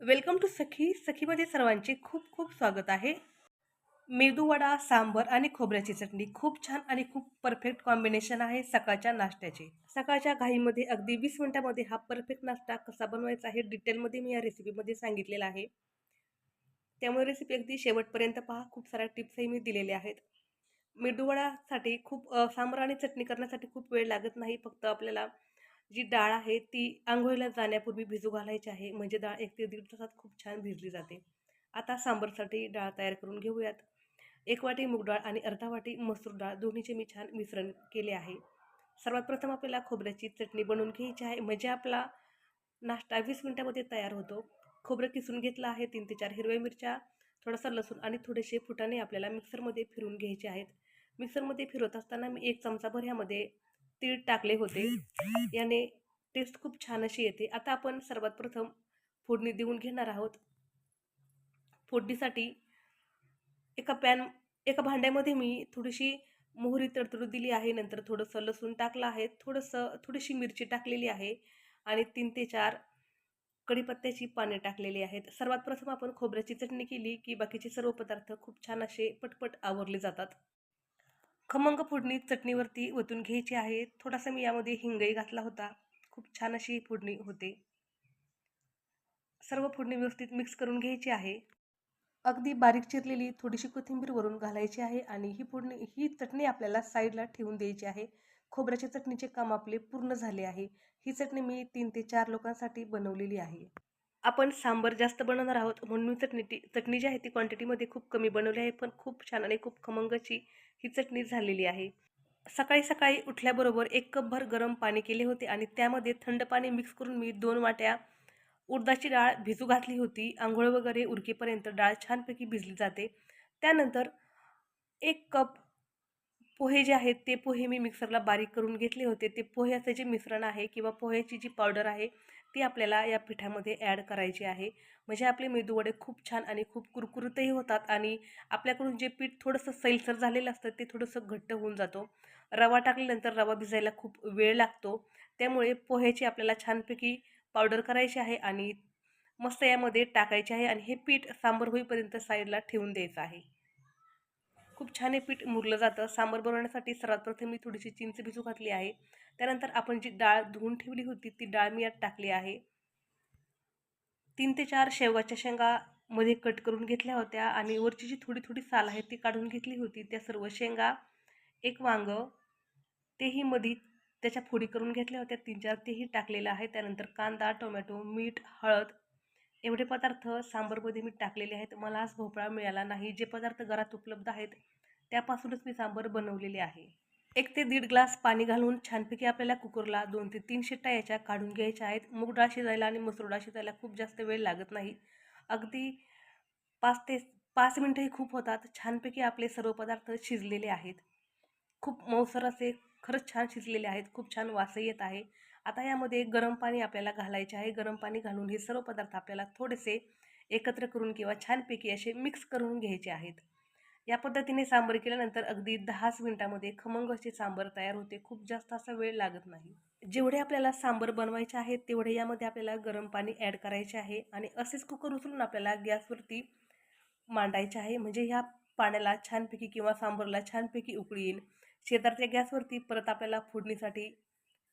Welcome to सखी. सखीमध्ये सर्वांचे खूप खूप स्वागत आहे. मेदूवडा सांबर आणि खोबऱ्याची चटणी खूप छान आणि खूप परफेक्ट कॉम्बिनेशन आहे सकाळच्या नाश्त्याचे. सकाळच्या घाईमध्ये अगदी वीस मिनिटामध्ये हा परफेक्ट नाश्ता कसा बनवायचा आहे डिटेलमध्ये मी या रेसिपीमध्ये सांगितलेला आहे. त्यामुळे रेसिपी अगदी शेवटपर्यंत पहा. खूप साऱ्या टिप्सही मी दिलेल्या आहेत. मेदूवडासाठी खूप सांबर आणि चटणी करण्यासाठी खूप वेळ लागत नाही. फक्त आपल्याला जी डाळ आहे ती आंघोळीला जाण्यापूर्वी भिजू घालायची आहे. म्हणजे डाळ एक ते दीड तासात खूप छान भिजली जाते. आता सांबरसाठी डाळ तयार करून घेऊयात. एक वाटी मूग डाळ आणि अर्धा वाटी मसूर डाळ दोन्हीचे मी छान मिश्रण केले आहे. सर्वात प्रथम आपल्याला खोबऱ्याची चटणी बनवून घ्यायची आहे. म्हणजे आपला नाश्ता वीस मिनटामध्ये तयार होतो. खोबरं किसून घेतलं आहे. तीन ते चार हिरव्या मिरच्या थोडासा लसूण आणि थोडेसे फुटाणे आपल्याला मिक्सरमध्ये फिरून घ्यायचे आहेत. मिक्सरमध्ये फिरवत असताना मी एक चमचाभर ह्यामध्ये तीळ टाकले होते. याने टेस्ट खूप छान अशी येते. आता आपण सर्वात प्रथम फोडणी देऊन घेणार आहोत. फोडणीसाठी एका पॅन एका भांड्यामध्ये मी थोडीशी मोहरी तडतडू दिली आहे. नंतर थोडंसं लसूण टाकलं आहे. थोडंसं थोडीशी मिरची टाकलेली आहे आणि तीन ते चार कढीपत्त्याची पाने टाकलेली आहेत. सर्वात प्रथम आपण खोबऱ्याची चटणी केली की बाकीचे सर्व पदार्थ खूप छान असे पटपट आवरले जातात. खमंग फोडणी चटणीवरती ओतून घ्यायची आहे. थोडासा मी यामध्ये हिंगही घातला होता. खूप छान अशी ही फोडणी होते. सर्व फोडणी व्यवस्थित मिक्स करून घ्यायची आहे. अगदी बारीक चिरलेली थोडीशी कोथिंबीर वरून घालायची आहे आणि ही फोडणी ही चटणी आपल्याला साईडला ठेवून द्यायची आहे. खोबऱ्याच्या चटणीचे काम आपले पूर्ण झाले आहे. ही चटणी मी तीन ते चार लोकांसाठी बनवलेली आहे. आपण सांबर जास्त बनवणार आहोत म्हणून मी चटणी ती चटणी जी आहे ती क्वांटिटीमध्ये खूप कमी बनवली आहे. पण खूप छान आणि खूप खमंगची ही चटणी झालेली आहे. सकाळी सकाळी उठल्याबरोबर एक कपभर गरम पाणी केले होते आणि त्यामध्ये थंड पाणी मिक्स करून मी दोन वाट्या उडदाची डाळ भिजू घातली होती. आंघोळ वगैरे उरकेपर्यंत डाळ छानपैकी भिजली जाते. त्यानंतर एक कप पोहे जे आहेत ते पोहे मी मिक्सरला बारीक करून घेतले होते. ते पोह्याचं जे मिश्रण आहे किंवा पोह्याची जी पावडर आहे ती आपल्याला या पिठामध्ये ॲड करायची आहे. म्हणजे आपले मेदूवडे खूप छान आणि खूप कुरकुरीतही होतात आणि आपल्याकडून जे पीठ थोडंसं सैलसर झालेलं असतं ते थोडंसं घट्ट होऊन जातो. रवा टाकल्यानंतर रवा भिजायला खूप वेळ लागतो. त्यामुळे पोह्याची आपल्याला छानपैकी पावडर करायची आहे आणि मस्त यामध्ये टाकायचे आहे आणि हे पीठ सांबर होईपर्यंत साईडला ठेवून द्यायचं आहे. खूप छान हे पीठ मुरलं जातं. सांबर बनवण्यासाठी सर्वात प्रथम मी थोडीशी चिंच भिजू घातली आहे. त्यानंतर आपण जी डाळ धुवून ठेवली होती ती डाळ मी यात टाकली आहे. तीन ते चार शेवगाच्या शेंगा मध्ये कट करून घेतल्या होत्या आणि वरची जी थोडी थोडी साल आहे ती काढून घेतली होती. त्या सर्व शेंगा एक वांग तेही मधी त्याच्या फोडी करून घेतल्या होत्या. तीन चार तेही टाकलेलं आहे. त्यानंतर कांदा टोमॅटो मीठ हळद एवढे पदार्थ सांबरमध्ये मी टाकलेले आहेत. मला आज भोपळा मिळाला नाही. जे पदार्थ घरात उपलब्ध आहेत त्यापासूनच मी सांबर बनवलेले आहे. एक ते दीड ग्लास पाणी घालून छानपैकी आपल्याला कुकरला दोन ते तीन शिट्ट्या याच्या काढून घ्यायच्या आहेत. मूग डाळ शिजायला आणि मसूर डाळ शिजायला खूप जास्त वेळ लागत नाही. अगदी पाच ते पाच मिनटंही खूप होतात. छानपैकी आपले सर्व पदार्थ शिजलेले आहेत. खूप मौसर असे खरंच छान शिजलेले आहेत. खूप छान वास येत आहे. आता यामध्ये गरम पाणी आपल्याला घालायचे आहे. गरम पाणी घालून हे सर्व पदार्थ आपल्याला थोडेसे एकत्र करून किंवा छानपैकी असे मिक्स करून घ्यायचे आहेत. या पद्धतीने सांबर केल्यानंतर अगदी दहाच मिनिटामध्ये खमंग सांबर तयार होते. खूप जास्त असा वेळ लागत नाही. जेवढे आपल्याला सांबर बनवायचे आहे तेवढे यामध्ये आपल्याला गरम पाणी ॲड करायचे आहे आणि असेच कुकर उचलून आपल्याला गॅसवरती मांडायचे आहे. म्हणजे ह्या पाण्याला छानपैकी किंवा सांबरला छानपैकी उकळी येईल. शेजारच्या गॅसवरती परत आपल्याला फोडणीसाठी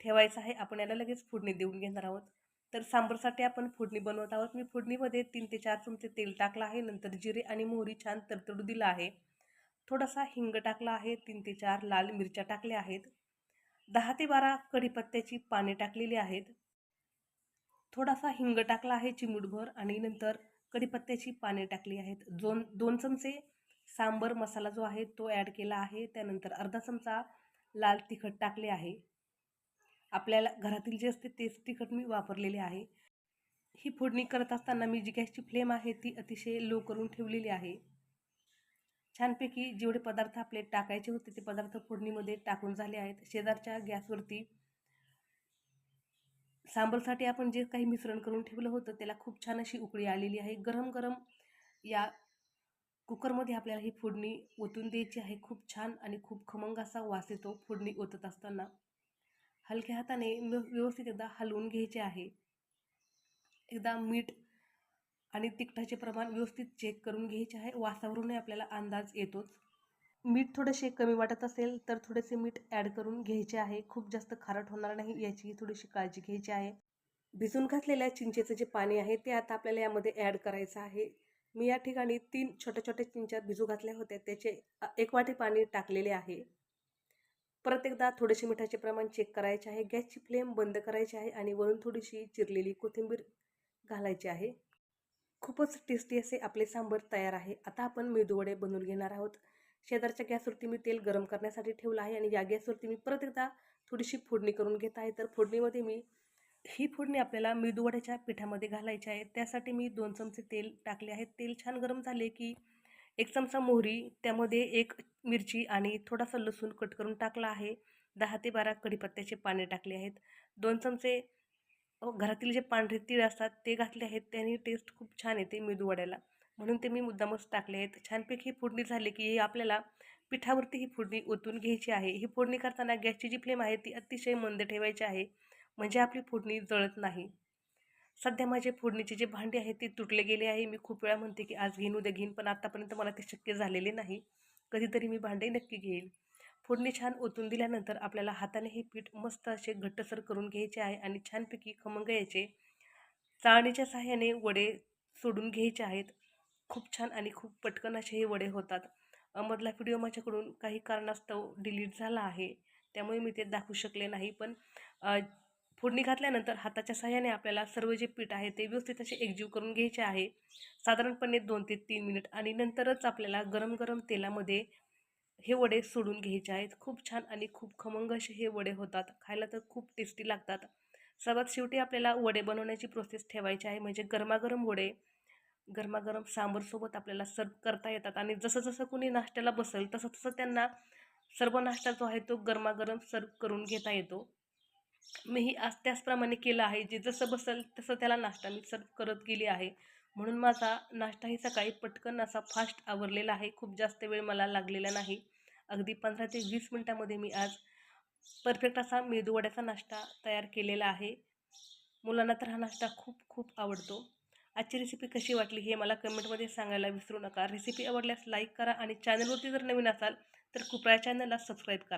ठेवायचं आहे. आपण याला लगेच फोडणी देऊन घेणार आहोत. तर सांबरसाठी आपण फोडणी बनवत आहोत. मी फोडणीमध्ये तीन ते चार चमचे तेल टाकलं आहे. नंतर जिरे आणि मोहरी छान तरतडू दिला आहे. थोडासा हिंग टाकला आहे. तीन ते चार लाल मिरच्या टाकल्या आहेत. दहा ते बारा कढीपत्त्याची पाने टाकलेली आहेत. थोडासा हिंग टाकला आहे चिमूटभर आणि नंतर कढीपत्त्याची पाने टाकली आहेत. दोन दोन चमचे सांबर मसाला जो आहे तो ॲड केला आहे. त्यानंतर अर्धा चमचा लाल तिखट टाकले आहे. आपल्याला घरातील जे असते तेच तिखट मी वापरलेले आहे. ही फोडणी करत असताना मी जी गॅसची फ्लेम आहे ती अतिशय लो करून ठेवलेली आहे. छानपैकी जेवढे पदार्थ आपले टाकायचे होते ते पदार्थ फोडणीमध्ये टाकून झाले आहेत. शेजारच्या गॅसवरती सांबरसाठी आपण जे काही मिश्रण करून ठेवलं होतं त्याला खूप छान अशी उकळी आलेली आहे. गरम गरम या कुकरमध्ये आपल्याला ही फोडणी ओतून द्यायची आहे. खूप छान आणि खूप खमंग असा वास येतो फोडणी ओतत असताना. हलक्या हाताने व्यवस्थित एकदा हलवून घ्यायचे आहे. एकदा मीठ आणि तिखटाचे प्रमाण व्यवस्थित चेक करून घ्यायचे आहे. वासावरूनही आपल्याला अंदाज येतोच. मीठ थोडेसे कमी वाटत असेल तर थोडेसे मीठ ॲड करून घ्यायचे आहे. खूप जास्त खारट होणार नाही याची थोडीशी काळजी घ्यायची आहे. भिजून घातलेल्या चिंचेचं जे पाणी आहे ते आता आपल्याला यामध्ये ॲड करायचं आहे. मी या ठिकाणी तीन छोट्या छोट्या चिंच्या भिजू घातल्या होत्या. त्याचे एक वाटी पाणी टाकलेले आहे. परत एकदा थोडेसे मिठाचे प्रमाण चेक करायचे आहे. गॅसची फ्लेम बंद करायची आहे आणि वरून थोडीशी चिरलेली कोथिंबीर घालायची आहे. खूपच टेस्टी असे आपले सांबर तयार आहे. आता आपण मेदूवडे बनवून घेणार आहोत. शेजारच्या गॅसवरती मी तेल गरम करण्यासाठी ठेवलं आहे आणि या गॅसवरती मी परत एकदा थोडीशी फोडणी करून घेत आहे. तर फोडणीमध्ये मी ही फोडणी आपल्याला मेदूवड्याच्या पिठामध्ये घालायची आहे. त्यासाठी मी दोन चमचे तेल टाकले आहे. तेल छान गरम झाले की एक चमचा मोहरी त्यामध्ये एक मिरची आणि थोडासा लसूण कट करून टाकला आहे. दहा ते बारा कढीपत्त्याचे पाने टाकले आहेत. दोन चमचे घरातील जे पांढरे तीळ असतात ते घातले आहेत. त्याने टेस्ट खूप छान येते मेदूवड्याला म्हणून ते मी मुद्दामच टाकले आहेत. छानपैकी ही फोडणी झाली की आपल्याला पिठावरती ही फोडणी ओतून घ्यायची आहे. ही फोडणी करताना गॅसची जी फ्लेम आहे ती अतिशय मंद ठेवायची आहे. म्हणजे आपली फोडणी जळत नाही. सध्या माझे फोडणीचे जे भांडी आहेत ते तुटले गेले आहे. मी खूप वेळा म्हणते की आज घेईन उद्या घेईन पण आत्तापर्यंत मला ते शक्य झालेले नाही. कधीतरी मी भांडे नक्की घेईल फोडणी छान ओतून दिल्यानंतर आपल्याला हाताने हे पीठ मस्त असे घट्टसर करून घ्यायचे आहे आणि छानपैकी खमंग यायचे. चाळणीच्या सहाय्याने वडे सोडून घ्यायचे आहेत. खूप छान आणि खूप पटकन असे हे वडे होतात. मधला व्हिडिओ माझ्याकडून काही कारणास्तव डिलीट झाला आहे. त्यामुळे मी ते दाखवू शकले नाही पण फोडणी घातल्यानंतर हाताच्या सहाय्याने आपल्याला सर्व जे पीठ आहे ते व्यवस्थित असे एकजीव करून घ्यायचे आहे. साधारणपणे दोन ते तीन मिनिट आणि नंतरच आपल्याला गरम गरम तेलामध्ये हे वडे सोडून घ्यायचे आहेत. खूप छान आणि खूप खमंग असे हे वडे होतात. खायला तर खूप टेस्टी लागतात. सर्वात शेवटी आपल्याला वडे बनवण्याची प्रोसेस ठेवायची आहे. म्हणजे गरमागरम वडे गरमागरम सांबरसोबत आपल्याला सर्व करता येतात आणि जसं जसं कोणी नाश्त्याला बसेल तसं तसं त्यांना सर्व नाश्ता जो आहे तो गरमागरम सर्व करून घेता येतो. मीही आज त्याचप्रमाणे केलं आहे. जे जसं बसेल तसं त्याला नाश्ता मी सर्व करत गेली आहे. म्हणून माझा नाश्ताही सकाळी पटकन असा फास्ट आवरलेला आहे. खूप जास्त वेळ मला लागलेला नाही. अगदी पंधरा ते वीस मिनटामध्ये मी आज परफेक्ट असा मेदूवड्याचा नाश्ता तयार केलेला आहे. मुलांना तर हा नाश्ता खूप खूप आवडतो. आजची रेसिपी कशी वाटली हे मला कमेंटमध्ये सांगायला विसरू नका. रेसिपी आवडल्यास लाईक करा आणि चॅनलवरती जर नवीन असाल तर कृपया चॅनलला सबस्क्राईब करा.